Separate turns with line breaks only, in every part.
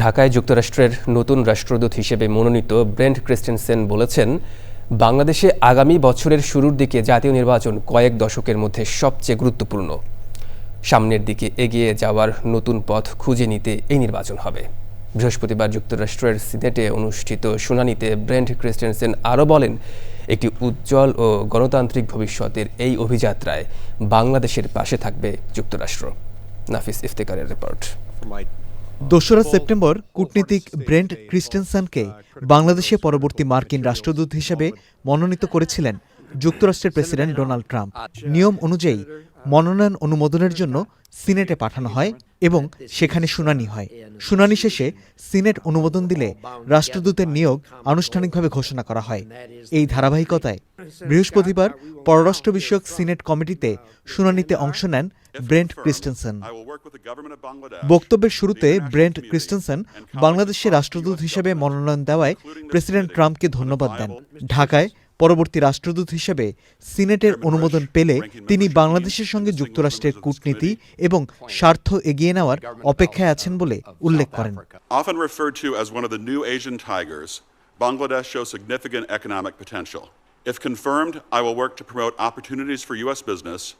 ঢাকায় যুক্তরাষ্ট্রের নতুন রাষ্ট্রদূত হিসেবে মনোনীত ব্রেন্ট ক্রিস্টেনসেন বলেছেন, বাংলাদেশে আগামী বছরের শুরুর দিকে জাতীয় নির্বাচন কয়েক দশকের মধ্যে সবচেয়ে গুরুত্বপূর্ণ। সামনের দিকে এগিয়ে যাওয়ার নতুন পথ খুঁজে নিতে এই নির্বাচন হবে। বৃহস্পতিবার যুক্তরাষ্ট্রের সিনেটে অনুষ্ঠিত শুনানিতে ব্রেন্ট ক্রিস্টেনসেন আরও বলেন, একটি উজ্জ্বল ও গণতান্ত্রিক ভবিষ্যতের এই অভিযাত্রায় বাংলাদেশের পাশে থাকবে যুক্তরাষ্ট্র। নাফিস ইফতেকারের রিপোর্ট।
দোসরা সেপ্টেম্বর কূটনীতিক ব্রেন্ট ক্রিস্টেনসনকে বাংলাদেশে পরবর্তী মার্কিন রাষ্ট্রদূত হিসেবে মনোনীত করেছিলেন যুক্তরাষ্ট্রের প্রেসিডেন্ট ডোনাল্ড ট্রাম্প। নিয়ম অনুযায়ী মনোনয়ন অনুমোদনের জন্য সিনেটে পাঠানো হয় এবং সেখানে শুনানি হয়। শুনানি শেষে সিনেট অনুমোদন দিলে রাষ্ট্রদূতের নিয়োগ আনুষ্ঠানিকভাবে ঘোষণা করা হয়। এই ধারাবাহিকতায় বৃহস্পতিবার পররাষ্ট্র বিষয়ক সিনেট কমিটিতে শুনানিতে অংশ নেন ব্রেন্ট ক্রিস্টেনসন। বক্তব্যের শুরুতে ব্রেন্ট ক্রিস্টেনসন বাংলাদেশে রাষ্ট্রদূত হিসেবে মনোনয়ন দেওয়ায় প্রেসিডেন্ট ট্রাম্পকে ধন্যবাদ দেন। ঢাকায় পরবর্তী রাষ্ট্রদূত হিসেবে সিনেটের অনুমোদন পেলে তিনি বাংলাদেশের সঙ্গে যুক্তরাষ্ট্রের কূটনীতি এবং স্বার্থ এগিয়ে নেওয়ার অপেক্ষায় আছেন বলে উল্লেখ করেন
Bangladesh shows significant economic potential. If confirmed, I will work to promote opportunities for U.S. business,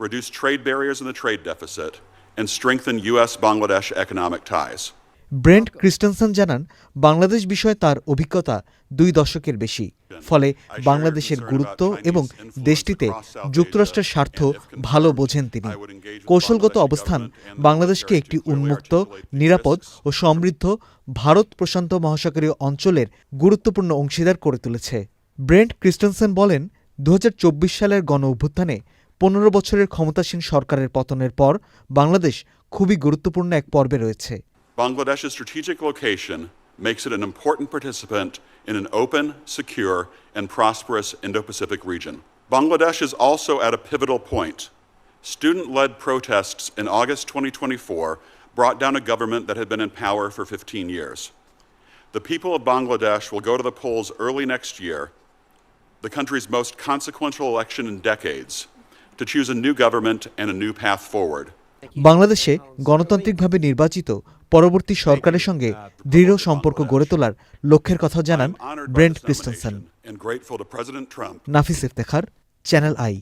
reduce trade barriers in the trade deficit, and strengthen U.S. Bangladesh economic ties.
Brent Christensen জানান, বাংলাদেশ বিষয়ে তার অভিজ্ঞতা দুই দশকের বেশি। ফলে বাংলাদেশের গুরুত্ব এবং দেশটিতে যুক্তরাষ্ট্রের স্বার্থ ভালো বোঝেন তিনি। কৌশলগত অবস্থান, বাংলাদেশকে একটি উন্মুক্ত, নিরাপদ ও সমৃদ্ধ, ভারত প্রশান্ত মহাসাগরীয় অঞ্চলের গুরুত্বপূর্ণ অংশীদার করে তুলেছে। ব্রেন্ট ক্রিস্টেনসন বলেন দু হাজার চব্বিশ সালের গণ অভ্যুত্থানে পনেরো বছরের ক্ষমতাসীন সরকারের পতনের পর বাংলাদেশ খুবই গুরুত্বপূর্ণ এক পর্বে রয়েছে।
Bangladesh's strategic location makes it an important participant in an open, secure, and prosperous Indo Pacific region. Bangladesh is also at a pivotal point. Student led protests in August 2024 brought down a government that had been in power for 15 years. The people of Bangladesh will go to the polls early next year, the country's most consequential election in decades, to choose a new government and a new path forward.
বাংলাদেশে গণতান্ত্রিকভাবে নির্বাচিত পরবর্তী সরকারের সঙ্গে দৃঢ় সম্পর্ক গড়ে তোলার লক্ষ্যের কথা জানান
Brent Christensen.
Nafis Iftekhar channel I.